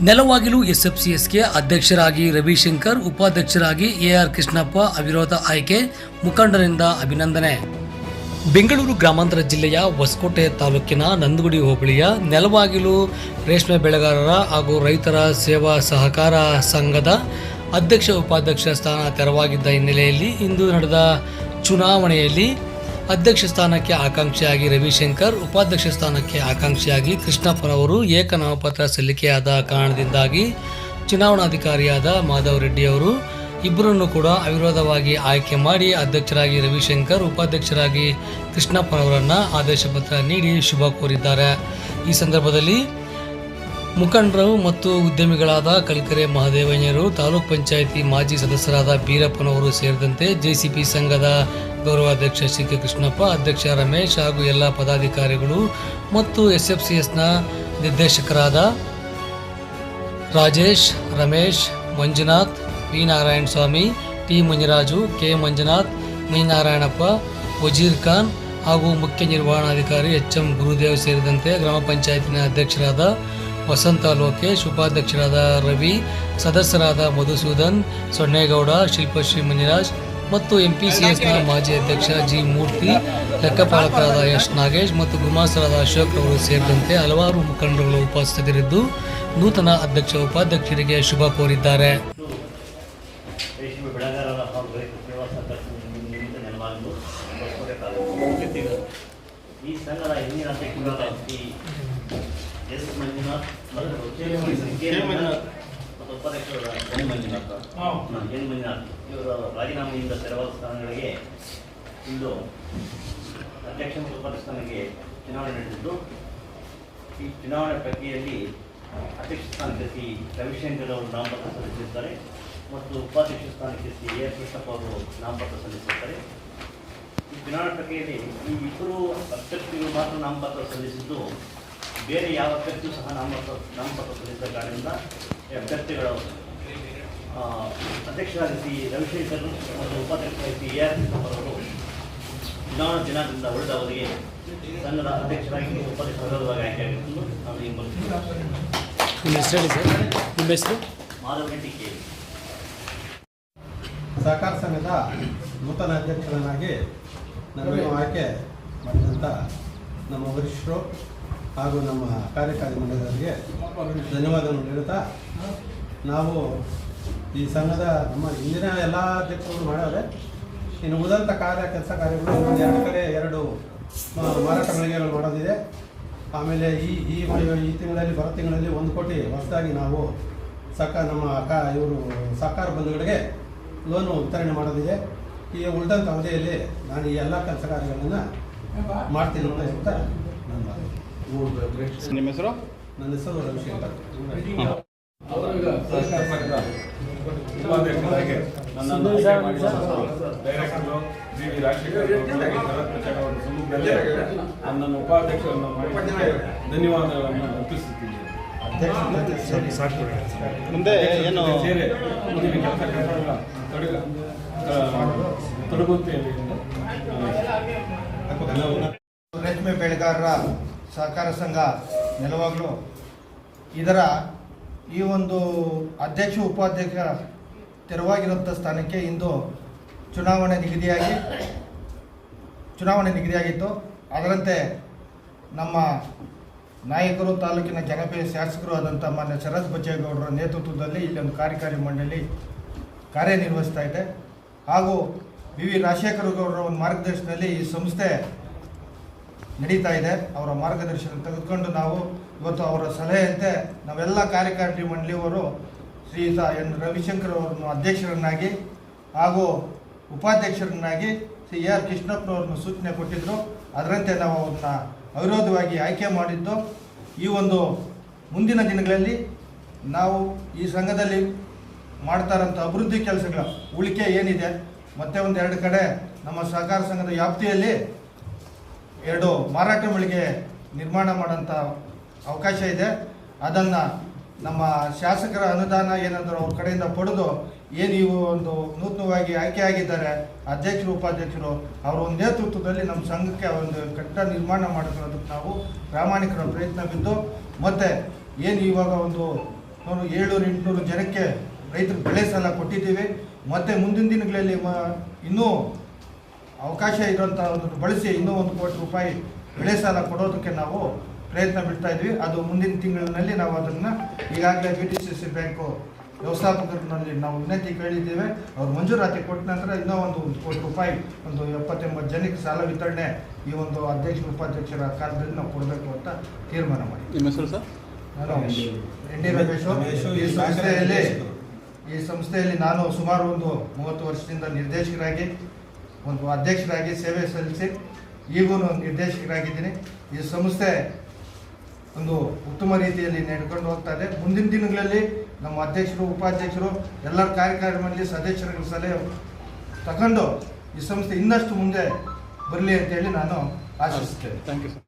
ನೆಲವಾಗಿಲು ಎಸ್ಎಫ್ಸಿಎಸ್ಗೆ ಅಧ್ಯಕ್ಷರಾಗಿ ರವಿಶಂಕರ್, ಉಪಾಧ್ಯಕ್ಷರಾಗಿ ಎಆರ್ ಕೃಷ್ಣಪ್ಪ ಅವಿರೋಧ ಆಯ್ಕೆ, ಮುಖಂಡರಿಂದ ಅಭಿನಂದನೆ. ಬೆಂಗಳೂರು ಗ್ರಾಮಾಂತರ ಜಿಲ್ಲೆಯ ಹೊಸಕೋಟೆ ತಾಲೂಕಿನ ನಂದಗುಡಿ ಹೋಬಳಿಯ ನೆಲವಾಗಿಲು ರೇಷ್ಮೆ ಬೆಳೆಗಾರರ ಹಾಗೂ ರೈತರ ಸೇವಾ ಸಹಕಾರ ಸಂಘದ ಅಧ್ಯಕ್ಷ ಉಪಾಧ್ಯಕ್ಷ ಸ್ಥಾನ ತೆರವಾಗಿದ್ದ ಹಿನ್ನೆಲೆಯಲ್ಲಿ ಇಂದು ನಡೆದ ಚುನಾವಣೆಯಲ್ಲಿ ಅಧ್ಯಕ್ಷ ಸ್ಥಾನಕ್ಕೆ ಆಕಾಂಕ್ಷಿಯಾಗಿ ರವಿಶಂಕರ್, ಉಪಾಧ್ಯಕ್ಷ ಸ್ಥಾನಕ್ಕೆ ಆಕಾಂಕ್ಷಿಯಾಗಿ ಕೃಷ್ಣಪ್ಪನವರು ಏಕನಾಮಪತ್ರ ಸಲ್ಲಿಕೆಯಾದ ಕಾರಣದಿಂದಾಗಿ ಚುನಾವಣಾಧಿಕಾರಿಯಾದ ಮಾಧವ್ ರೆಡ್ಡಿ ಅವರು ಇಬ್ಬರನ್ನು ಕೂಡ ಅವಿರೋಧವಾಗಿ ಆಯ್ಕೆ ಮಾಡಿ ಅಧ್ಯಕ್ಷರಾಗಿ ರವಿಶಂಕರ್, ಉಪಾಧ್ಯಕ್ಷರಾಗಿ ಕೃಷ್ಣಪ್ಪನವರನ್ನು ಆದೇಶ ಪತ್ರ ನೀಡಿ ಶುಭ ಕೋರಿದ್ದಾರೆ. ಈ ಸಂದರ್ಭದಲ್ಲಿ ಮುಖಂಡರು ಮತ್ತು ಉದ್ಯಮಿಗಳಾದ ಕಲ್ಕೆರೆ ಮಹದೇವಯ್ಯರು ತಾಲೂಕ್ ಪಂಚಾಯಿತಿ ಮಾಜಿ ಸದಸ್ಯರಾದ ಬೀರಪ್ಪನವರು ಸೇರಿದಂತೆ ಜೆಸಿಪಿ ಸಂಘದ ಗೌರವಾಧ್ಯಕ್ಷ ಸಿ ಕೆ ಕೃಷ್ಣಪ್ಪ ಅಧ್ಯಕ್ಷ ರಮೇಶ್ ಹಾಗೂ ಎಲ್ಲ ಪದಾಧಿಕಾರಿಗಳು ಮತ್ತು ಎಸ್ ಎಫ್ ಸಿ ಎಸ್ನ ನಿರ್ದೇಶಕರಾದ Rajesh, Ramesh, Manjunath, V Narayana Swamy, T Manjuraju K Manjunath ಮೀನಾರಾಯಣಪ್ಪ ವಜೀರ್ ಖಾನ್ ಹಾಗೂ ಮುಖ್ಯ ನಿರ್ವಹಣಾಧಿಕಾರಿ ಎಚ್ ಎಂ ಗುರುದೇವ್ ಸೇರಿದಂತೆ ಗ್ರಾಮ ಪಂಚಾಯತಿನ ಅಧ್ಯಕ್ಷರಾದ ವಸಂತ ಲೋಕೇಶ್, ಉಪಾಧ್ಯಕ್ಷರಾದ ರವಿ, ಸದಸ್ಯರಾದ ಮಧುಸೂದನ್, ಸೊನ್ನೇಗೌಡ ಶಿಲ್ಪಶ್ರೀ ಮುನಿರಾಜ್ ಮತ್ತು ಎಂಪಿಸಿಎಸ್ನ ಮಾಜಿ ಅಧ್ಯಕ್ಷ ಜಿ ಮೂರ್ತಿ, ಲೆಕ್ಕಪಾಲಕರಾದ ಎಸ್ ನಾಗೇಶ್ ಮತ್ತು ಗುಮಾಸ್ತರಾದ ಅಶೋಕ್ ಅವರು ಸೇರಿದಂತೆ ಹಲವಾರು ಮುಖಂಡರುಗಳು ಉಪಸ್ಥಿತರಿದ್ದು ನೂತನ ಅಧ್ಯಕ್ಷ ಉಪಾಧ್ಯಕ್ಷರಿಗೆ ಶುಭ ಕೋರಿದ್ದಾರೆ. ಈ ಸಂಘದ ಎಸ್ ಮಂಜುನಾಥ್ ಮತ್ತು ಕೆ ಮಂಜುನಾಥ್ ಮತ್ತು ಉಪಾಧ್ಯಕ್ಷರಾದ ಎನ್ ಮಂಜುನಾಥ್ ಎನ್ ಮಂಜುನಾಥ್ ಇವರ ರಾಜೀನಾಮೆಯಿಂದ ತೆರವಾದ ಸ್ಥಾನಗಳಿಗೆ ಇಂದು ಅಧ್ಯಕ್ಷ ಮತ್ತು ಉಪಾಧ್ಯಕ್ಷ ಸ್ಥಾನಕ್ಕೆ ಚುನಾವಣೆ ನಡೆದಿದ್ದು ಈ ಚುನಾವಣೆ ಪ್ರಕ್ರಿಯೆಯಲ್ಲಿ ಅಧ್ಯಕ್ಷ ಸ್ಥಾನಕ್ಕೆ ರವಿಶಂಕರ್ ಅವರು ನಾಮಪತ್ರ ಸಲ್ಲಿಸಿದ್ದಾರೆ ಮತ್ತು ಉಪಾಧ್ಯಕ್ಷ ಸ್ಥಾನಕ್ಕೆ ಸಿ ಎ ಕೃಷ್ಣಪ್ಪ ಅವರು ನಾಮಪತ್ರ ಸಲ್ಲಿಸಿದ್ದಾರೆ ಈ ಚುನಾವಣಾ ಪ್ರಕ್ರಿಯೆಯಲ್ಲಿ ಈ ಇಬ್ಬರು ಅಭ್ಯರ್ಥಿಗಳು ಮಾತ್ರ ನಾಮಪತ್ರ ಸಲ್ಲಿಸಿದ್ದು ಬೇರೆ ಯಾವ ಅಭ್ಯರ್ಥಿಯೂ ಸಹ ನಮ್ಮ ನಾಮಪತ್ರ ಸಲ್ಲಿಸಿದ ಕಾರಣದಿಂದ ಅಭ್ಯರ್ಥಿಗಳ ಅಧ್ಯಕ್ಷರಾದ ಸಿ ರವಿಶಂಕರ್ ಮತ್ತು ಉಪಾಧ್ಯಕ್ಷರಾದ ಸಿ ಎ ಆರ್ ಅವರು ಚುನಾವಣಾ ದಿನದಿಂದ ಉಳಿದ ಅವರಿಗೆ ಸಂಘದ ಅಧ್ಯಕ್ಷರಾಗಿ ಉಪಾಧ್ಯಕ್ಷರಾಗಿ ಆಯ್ಕೆಯಾಗಿದ್ದು ನಾನು ಈ ಮೂಲಕ ನಿಮ್ಮ ಹೆಸರು ಹೇಳಿ ಸರ್? ನಿಮ್ಮ ಹೆಸರು? ಮಾಧವ ರೆಡ್ಡಿ ಕೆ. ಸಹಕಾರ ಸಂಘದ ನೂತನ ಅಧ್ಯಕ್ಷರನ್ನಾಗಿ ನನ್ನನ್ನು ಆಯ್ಕೆ ಮಾಡಿದಂಥ ನಮ್ಮ ವರಿಷ್ಠರು ಹಾಗೂ ನಮ್ಮ ಕಾರ್ಯಕಾರಿ ಮಂಡಳಿಯವರಿಗೆ ಧನ್ಯವಾದವನ್ನು ನೀಡುತ್ತಾ ನಾವು ಈ ಸಂಘದ ನಮ್ಮ ಹಿಂದಿನ ಎಲ್ಲ ಅಧ್ಯಕ್ಷರು ಮಾಡವ್ರೆ ಇನ್ನು ಉದಂತ ಕಾರ್ಯ, ಕೆಲಸ ಕಾರ್ಯಗಳು ಎರಡು ಕಡೆ, ಎರಡು ಮಾರಾಟ ಮಳಿಗೆಗಳು ಮಾಡೋದಿದೆ ಆಮೇಲೆ ಈ ಈ ಈ ತಿಂಗಳಲ್ಲಿ, ಬರೋ ತಿಂಗಳಲ್ಲಿ ಒಂದು ಕೋಟಿ ಹೊಸದಾಗಿ ನಾವು ಸಕ ನಮ್ಮ ಕ, ಇವರು ಸಹಕಾರ ಬಂಧುಗಳಿಗೆ ಲೋನು ವಿತರಣೆ ಮಾಡೋದಿದೆ. ಈ ಉಳಿದಂಥ ಅವಧಿಯಲ್ಲಿ ನಾನು ಈ ಎಲ್ಲ ಕೆಲಸ ಕಾರ್ಯಗಳನ್ನು ಮಾಡ್ತೀನಿ ಅಂತ ಹೇಳ್ತಾ ನನ್ನ. ನಿಮ್ಮ ಹೆಸರು? ನನ್ನ ಹೆಸರು ಉಪಾಧ್ಯಕ್ಷರಾಗಿ ನನ್ನನ್ನು ಆಯ್ಕೆ ಮಾಡಿದ ಡೈರೆಕ್ಟರು ಜಿ ವಿ ರಾಜಶೇಖರ್ ಅವರು ಪ್ರಚಾರ ಅವರ ಸಮ್ಮುಖದಲ್ಲಿ ನನ್ನನ್ನು ಉಪಾಧ್ಯಕ್ಷರನ್ನು ಮಾಡಿದ್ದಕ್ಕೆ ಧನ್ಯವಾದಗಳನ್ನು ಮುಂದೆ ಏನು ತೊಡಗುತ್ತೇವೆ ರೇಷ್ಮೆ ಬೆಳೆಗಾರರ ಸಹಕಾರ ಸಂಘ ನೆಲವಾಗಲು ಇದರ ಈ ಒಂದು ಅಧ್ಯಕ್ಷ, ಉಪಾಧ್ಯಕ್ಷ ತೆರವಾಗಿರುವಂಥ ಸ್ಥಾನಕ್ಕೆ ಇಂದು ಚುನಾವಣೆ ನಿಗದಿಯಾಗಿ, ಚುನಾವಣೆ ನಿಗದಿಯಾಗಿತ್ತು. ಅದರಂತೆ ನಮ್ಮ ನಾಯಕರು, ತಾಲೂಕಿನ ಜನಪ್ರಿಯ ಶಾಸಕರು ಆದಂಥ ಮಾನ್ಯ ಶರತ್ ಬಚ್ಚೇಗೌಡರ ನೇತೃತ್ವದಲ್ಲಿ ಇಲ್ಲಿ ಒಂದು ಕಾರ್ಯಕಾರಿ ಮಂಡಳಿ ಕಾರ್ಯನಿರ್ವಹಿಸ್ತಾ ಇದೆ. ಹಾಗೂ ವಿ ವಿ ರಾಜಶೇಖರ ಗೌಡರ ಒಂದು ಮಾರ್ಗದರ್ಶನದಲ್ಲಿ ಈ ಸಂಸ್ಥೆ ನಡೀತಾ ಇದೆ. ಅವರ ಮಾರ್ಗದರ್ಶನ ತೆಗೆದುಕೊಂಡು ನಾವು ಇವತ್ತು ಅವರ ಸಲಹೆಯಂತೆ ನಾವೆಲ್ಲ ಕಾರ್ಯಕಾರಿ ಮಂಡಳಿಯವರು ಶ್ರೀಯುತ ಎನ್ ರವಿಶಂಕರ್ ಅವರನ್ನು ಅಧ್ಯಕ್ಷರನ್ನಾಗಿ ಹಾಗೂ ಉಪಾಧ್ಯಕ್ಷರನ್ನಾಗಿ ಶ್ರೀ ಎ ಆರ್ ಕೃಷ್ಣಪ್ಪನವ್ರನ್ನು ಸೂಚನೆ ಕೊಟ್ಟಿದ್ದರು ಅದರಂತೆ ನಾವು ಅವ್ರನ್ನ ಅವಿರೋಧವಾಗಿ ಆಯ್ಕೆ ಮಾಡಿದ್ದು. ಈ ಒಂದು ಮುಂದಿನ ದಿನಗಳಲ್ಲಿ ನಾವು ಈ ಸಂಘದಲ್ಲಿ ಮಾಡ್ತಾರಂಥ ಅಭಿವೃದ್ಧಿ ಕೆಲಸಗಳ ಉಳಿಕೆ ಏನಿದೆ, ಮತ್ತೆ ಒಂದು ಎರಡು ಕಡೆ ನಮ್ಮ ಸಹಕಾರ ಸಂಘದ ವ್ಯಾಪ್ತಿಯಲ್ಲಿ ಎರಡು ಮಾರಾಟ ಮಳಿಗೆ ನಿರ್ಮಾಣ ಮಾಡೋಂಥ ಅವಕಾಶ ಇದೆ. ಅದನ್ನು ನಮ್ಮ ಶಾಸಕರ ಅನುದಾನ ಏನಾದರೂ ಅವ್ರ ಕಡೆಯಿಂದ ಪಡೆದು ಏನು ಇವು ಒಂದು ನೂತನವಾಗಿ ಆಯ್ಕೆ ಆಗಿದ್ದಾರೆ, ಅಧ್ಯಕ್ಷರು, ಉಪಾಧ್ಯಕ್ಷರು, ಅವರ ಒಂದು ನೇತೃತ್ವದಲ್ಲಿ ನಮ್ಮ ಸಂಘಕ್ಕೆ ಒಂದು ಕಟ್ಟ ನಿರ್ಮಾಣ ಮಾಡಿಕೊಳ್ಳೋದಕ್ಕೆ ನಾವು ಪ್ರಾಮಾಣಿಕರ ಪ್ರಯತ್ನ ಬಿದ್ದು, ಮತ್ತು ಏನು ಇವಾಗ ಒಂದು ಏಳ್ನೂರು, ಎಂಟುನೂರು ಜನಕ್ಕೆ ರೈತರು ಬೆಳೆ ಸಾಲ ಕೊಟ್ಟಿದ್ದೀವಿ. ಮತ್ತು ಮುಂದಿನ ದಿನಗಳಲ್ಲಿ ಇನ್ನೂ ಅವಕಾಶ ಇರುವಂಥದ್ದನ್ನು ಬಳಸಿ ಇನ್ನೂ ಒಂದು ಕೋಟಿ ರೂಪಾಯಿ ಬೆಳೆ ಸಾಲ ಕೊಡೋದಕ್ಕೆ ನಾವು ಪ್ರಯತ್ನ ಬಿಡ್ತಾ ಇದ್ವಿ. ಅದು ಮುಂದಿನ ತಿಂಗಳಿನಲ್ಲಿ ನಾವು ಅದನ್ನು ಈಗಾಗಲೇ B T C C bank ವ್ಯವಸ್ಥಾಪಕರಲ್ಲಿ ನಾವು ವಿನಂತಿ ಕೇಳಿದ್ದೇವೆ. ಅವ್ರು ಮಂಜೂರಾತಿ ಕೊಟ್ಟ ನಂತರ ಇನ್ನೂ ಒಂದು ಒಂದು ಕೋಟಿ ರೂಪಾಯಿ ಒಂದು ಎಪ್ಪತ್ತೆಂಬತ್ತು ಜನಕ್ಕೆ ಸಾಲ ವಿತರಣೆ ಈ ಒಂದು ಅಧ್ಯಕ್ಷ ಉಪಾಧ್ಯಕ್ಷರ ಕಾಲದಲ್ಲಿ ನಾವು ಕೊಡಬೇಕು ಅಂತ ತೀರ್ಮಾನ ಮಾಡಿ ನಿಮ್ಮ ಹೆಸರು ಸರ್? ನಾನು ಎನ್ ಡಿ ರಮೇಶು. ರಮೇಶು, ಈ ಈ ಸಂಸ್ಥೆಯಲ್ಲಿ ಈ ಸಂಸ್ಥೆಯಲ್ಲಿ ನಾನು ಸುಮಾರು ಒಂದು ಮೂವತ್ತು ವರ್ಷದಿಂದ ನಿರ್ದೇಶಕರಾಗಿ ಒಂದು ಅಧ್ಯಕ್ಷರಾಗಿ ಸೇವೆ ಸಲ್ಲಿಸಿ ಈಗೂ ನಿರ್ದೇಶಕರಾಗಿದ್ದೀನಿ. ಈ ಸಂಸ್ಥೆ ಒಂದು ಉತ್ತಮ ರೀತಿಯಲ್ಲಿ ನಡ್ಕೊಂಡು ಹೋಗ್ತಾ ಇದೆ. ಮುಂದಿನ ದಿನಗಳಲ್ಲಿ ನಮ್ಮ ಅಧ್ಯಕ್ಷರು, ಉಪಾಧ್ಯಕ್ಷರು, ಎಲ್ಲರ ಕಾರ್ಯಕ್ರಮದಲ್ಲಿ ಸದಸ್ಯರುಗಳ ಸಲಹೆ ತಗೊಂಡು ಈ ಸಂಸ್ಥೆ ಇನ್ನಷ್ಟು ಮುಂದೆ ಬರಲಿ ಅಂತೇಳಿ ನಾನು ಆಶಿಸುತ್ತೇನೆ. Thank you